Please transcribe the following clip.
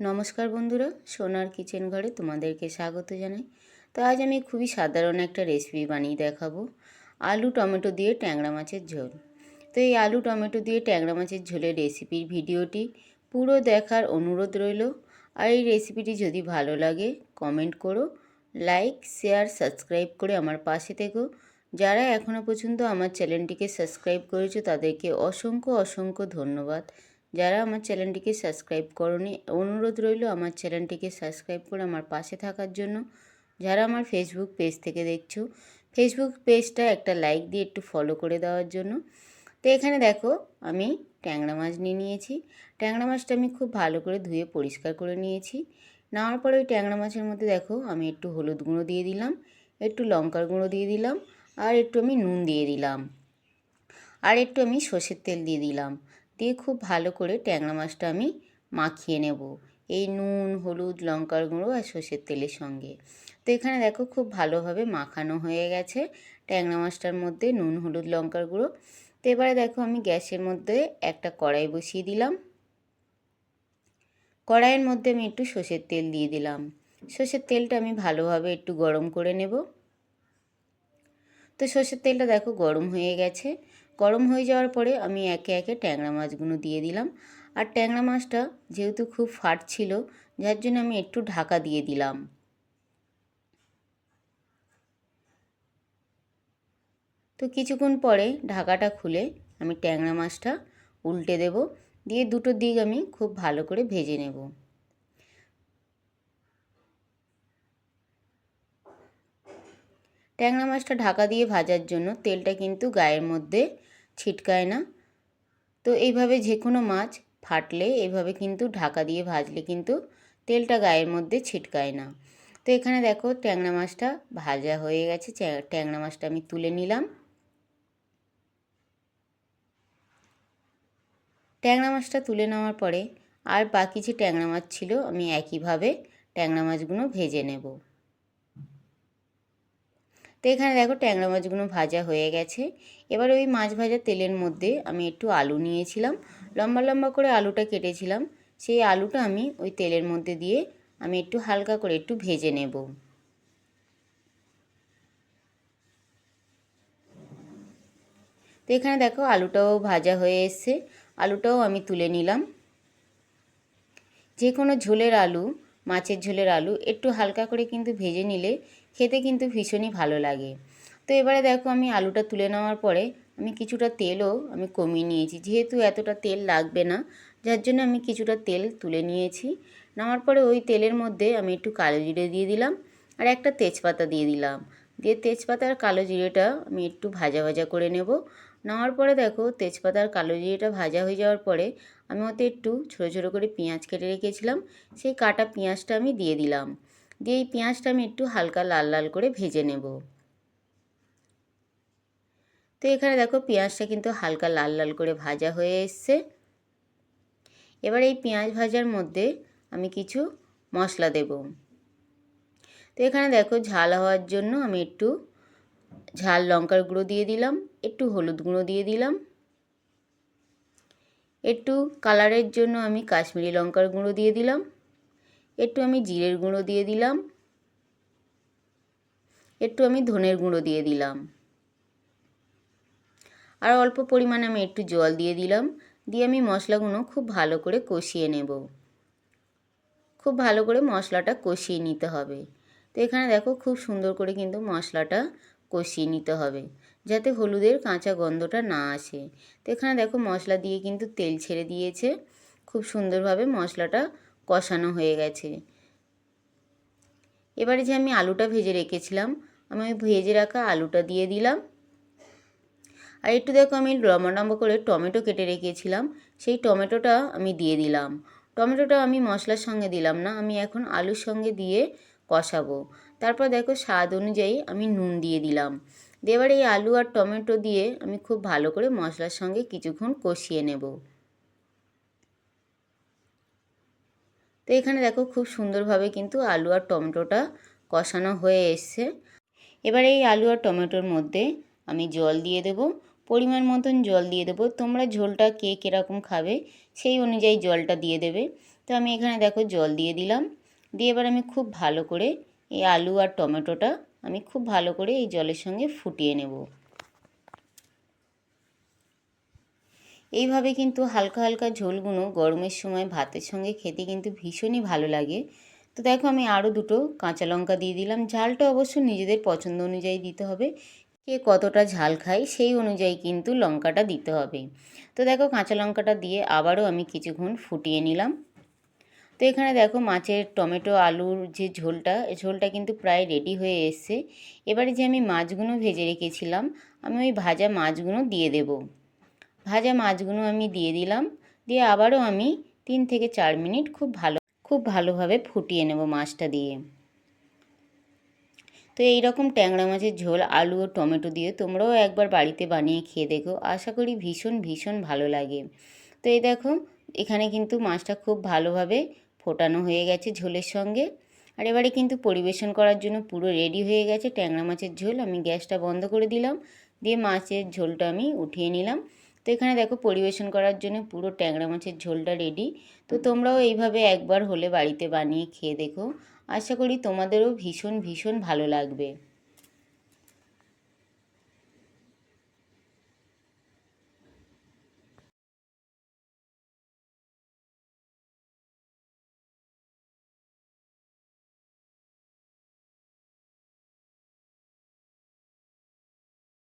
নমস্কার বন্ধুরা, সোনার কিচেন ঘরে তোমাদেরকে স্বাগত জানাই। তো আজ আমি খুবই সাধারণ একটা রেসিপি বানিয়ে দেখাবো। আলু, টমেটো দিয়ে ট্যাংরা মাছের ঝোল। তো এই আলু, টমেটো দিয়ে ট্যাংরা মাছের ঝোলের রেসিপির ভিডিওটি পুরো দেখার অনুরোধ রইল। আর এই রেসিপিটি যদি ভালো লাগে কমেন্ট করো লাইক শেয়ার সাবস্ক্রাইব করে আমার পাশে থেকো। যারা এখনও পর্যন্ত আমার চ্যানেলটিকে সাবস্ক্রাইব করেছ, তাদেরকে অসংখ্য অসংখ্য ধন্যবাদ। যারা আমার চ্যানেলটিকে সাবস্ক্রাইব করনি, অনুরোধ রইল আমার চ্যানেলটিকে সাবস্ক্রাইব করে আমার পাশে থাকার জন্য। যারা আমার ফেসবুক পেজ থেকে দেখছ ফেসবুক পেজটা একটা লাইক দিয়ে একটু ফলো করে দেওয়ার জন্য। তো এখানে দেখো, আমি ট্যাংরা মাছ নিয়ে নিয়েছি। ট্যাংরা মাছটা আমি খুব ভালো করে ধুয়ে পরিষ্কার করে নিয়েছি। নেওয়ার পরে ওই ট্যাংরা মাছের মধ্যে দেখো, আমি একটু হলুদ গুঁড়ো দিয়ে দিলাম, একটু লঙ্কার গুঁড়ো দিয়ে দিলাম, আর একটু আমি নুন দিয়ে দিলাম, আর একটু আমি সর্ষের তেল দিয়ে দিলাম। দিয়ে খুব ভালো করে ট্যাংরা মাছটা আমি মাখিয়ে নেব। এই নুন, হলুদ, লঙ্কার গুঁড়ো আর সর্ষের তেলের সঙ্গে। তো এখানে দেখো খুব ভালোভাবে মাখানো হয়ে গেছে ট্যাংরা মাছটার মধ্যে নুন, হলুদ, লঙ্কার গুঁড়ো। তো এবারে দেখো আমি গ্যাসের মধ্যে একটা কড়াই বসিয়ে দিলাম। কড়াইয়ের মধ্যে আমি একটু সর্ষের তেল দিয়ে দিলাম। সর্ষের তেলটা আমি ভালোভাবে একটু গরম করে নেব। তো সর্ষের তেলটা দেখো গরম হয়ে গেছে। গরম হয়ে যাওয়ার পরে আমি একে একে ট্যাংরা মাছগুলো দিয়ে দিলাম। আর ট্যাংরা মাছটা যেহেতু খুব ফাট ছিল, যার জন্য আমি একটু ঢাকা দিয়ে দিলাম। তো কিছুক্ষণ পরে ঢাকাটা খুলে আমি ট্যাংরা মাছটা উল্টে দেব। দিয়ে দুটো দিক আমি খুব ভালো করে ভেজে নেব। ট্যাংরা মাছটা ঢাকা দিয়ে ভাজার জন্য তেলটা কিন্তু গায়ের মধ্যে ছিটকায় না। তো এইভাবে যে কোনো মাছ ফাটলে এইভাবে কিন্তু ঢাকা দিয়ে ভাজলে কিন্তু তেলটা গায়ের মধ্যে ছিটকায় না। তো এখানে দেখো ট্যাংরা মাছটা ভাজা হয়ে গেছে ট্যাংরা মাছটা আমি তুলে নিলাম। ট্যাংরা মাছটা তুলে নেওয়ার পরে আর বাকি যে ট্যাংরা মাছ ছিল আমি একইভাবে ট্যাংরা মাছগুলো ভেজে নেব। তো এখানে দেখো ট্যাংরা মাছগুলো ভাজা হয়ে গেছে। এবার ওই মাছ ভাজা তেলের মধ্যে আমি একটু আলু নিয়েছিলাম। লম্বা লম্বা করে আলুটা কেটেছিলাম। সেই আলুটা আমি ওই তেলের মধ্যে দিয়ে আমি একটু হালকা করে একটু ভেজে নেব। তো এখানে দেখো আলুটাও ভাজা হয়ে এসছে। আলুটাও আমি তুলে নিলাম। যে কোনো ঝোলের আলু, মাছের ঝোলের আলু একটু হালকা করে কিন্তু ভেজে নিলে খেতে কিন্তু ভীষণই ভালো লাগে। তো এবারে দেখো আমি আলুটা তুলে নেওয়ার পরে আমি কিছুটা তেলও আমি কমিয়ে নিয়েছি। যেহেতু এতটা তেল লাগবে না, যার জন্য আমি কিছুটা তেল তুলে নিয়েছি। নেওয়ার পরে ওই তেলের মধ্যে আমি একটু কালো জিরে দিয়ে দিলাম আর একটা তেজপাতা দিয়ে দিলাম। দিয়ে তেজপাতা আর কালো জিরেটা আমি একটু ভাজা ভাজা করে নেব। নেওয়ার পরে দেখো তেজপাতা আর কালো জিরেটা ভাজা হয়ে যাওয়ার পরে আমি ওতে একটু ছোটো ছোটো করে পেঁয়াজ কেটে রেখেছিলাম। সেই কাটা পেঁয়াজটা আমি দিয়ে দিলাম। দিয়ে এই পেঁয়াজটা আমি একটু হালকা লাল লাল করে ভেজে নেব। তো এখানে দেখো পেঁয়াজটা কিন্তু হালকা লাল লাল করে ভাজা হয়ে এসছে। এবার এই পেঁয়াজ ভাজার মধ্যে আমি কিছু মশলা দেব। তো এখানে দেখো ঝাল হওয়ার জন্য আমি একটু ঝাল লঙ্কার গুঁড়ো দিয়ে দিলাম, একটু হলুদ গুঁড়ো দিয়ে দিলাম। একটু কালারের জন্য আমি কাশ্মীরি লঙ্কার গুঁড়ো দিয়ে দিলাম। একটু আমি জিরের গুঁড়ো দিয়ে দিলাম। একটু আমি ধনের গুঁড়ো দিয়ে দিলাম। আর অল্প পরিমাণে আমি একটু জল দিয়ে দিলাম। দিয়ে আমি মশলাগুলো খুব ভালো করে কষিয়ে নেব। খুব ভালো করে মশলাটা কষিয়ে নিতে হবে। তো এখানে দেখো খুব সুন্দর করে কিন্তু মশলাটা কষিয়ে নিতে হবে, যাতে হলুদের কাঁচা গন্ধটা না আসে। তো এখানে দেখো মশলা দিয়ে কিন্তু তেল ছেড়ে দিয়েছে। খুব সুন্দরভাবে মশলাটা কষানো হয়ে গেছে। এবারে যে আমি আলুটা ভেজে রেখেছিলাম, আমি ওই ভেজে রাখা আলুটা দিয়ে দিলাম। আর একটু দেখো আমি লম্বা লম্বা করে টমেটো কেটে রেখেছিলাম, সেই টমেটোটা আমি দিয়ে দিলাম। টমেটোটা আমি মশলার সঙ্গে দিলাম না, আমি এখন আলুর সঙ্গে দিয়ে কষাবো। তারপর দেখো স্বাদ অনুযায়ী আমি নুন দিয়ে দিলাম। এবার এই আলু আর টমেটো দিয়ে আমি খুব ভালো করে মশলার সঙ্গে কিছুক্ষণ কষিয়ে নেব। তো এখানে দেখো খুব সুন্দরভাবে কিন্তু আলু আর টমেটোটা কষানো হয়ে এসছে। এবার এই আলু আর টমেটোর মধ্যে আমি জল দিয়ে দেব। পরিমাণ মতন জল দিয়ে দেবো। তোমরা ঝোলটা কে কীরকম খাবে সেই অনুযায়ী জলটা দিয়ে দেবে। তো আমি এখানে দেখো জল দিয়ে দিলাম। দিয়ে এবার আমি খুব ভালো করে এই আলু আর টমেটোটা আমি খুব ভালো করে এই জলের সঙ্গে ফুটিয়ে নেব। এইভাবে কিন্তু হালকা হালকা ঝোলগুলো গরমের সময় ভাতের সঙ্গে খেতে কিন্তু ভীষণই ভালো লাগে। তো দেখো আমি আরও দুটো কাঁচা লঙ্কা দিয়ে দিলাম। ঝালটা অবশ্য নিজেদের পছন্দ অনুযায়ী দিতে হবে। কে কতটা ঝাল খায় সেই অনুযায়ী কিন্তু লঙ্কাটা দিতে হবে। তো দেখো কাঁচা লঙ্কাটা দিয়ে আবারও আমি কিছুক্ষণ ফুটিয়ে নিলাম। তো এখানে দেখো মাছের টমেটো, আলুর যে ঝোলটা ঝোলটা কিন্তু প্রায় রেডি হয়ে এসছে। এবারে যে আমি মাছগুলো ভেজে রেখেছিলাম, আমি ওই ভাজা মাছগুলো দিয়ে দেব। ভাজা মাছগুলো আমি দিয়ে দিলাম। দিয়ে আবারও আমি তিন থেকে চার মিনিট খুব ভালো, খুব ভালোভাবে ফুটিয়ে নেব মাছটা দিয়ে। তো এই রকম ট্যাংরা মাছের ঝোল, আলু ও টমেটো দিয়ে তোমরাও একবার বাড়িতে বানিয়ে খেয়ে দেখো। আশা করি ভীষণ ভীষণ ভালো লাগে। তো এই দেখো, এখানে কিন্তু মাছটা খুব ভালোভাবে ফোটানো হয়ে গেছে ঝোলের সঙ্গে। আর এবারে কিন্তু পরিবেশন করার জন্য পুরো রেডি হয়ে গেছে ট্যাংরা মাছের ঝোল। আমি গ্যাসটা বন্ধ করে দিলাম। দিয়ে মাছের ঝোলটা আমি উঠিয়ে নিলাম। তো এখানে দেখো পরিবেশন করার জন্য পুরো ট্যাংরা মাছের ঝোলটা রেডি তো তোমরাও এইভাবে একবার হলে বাড়িতে বানিয়ে খেয়ে দেখো। আশা করি তোমাদেরও ভীষণ ভীষণ ভালো লাগবে।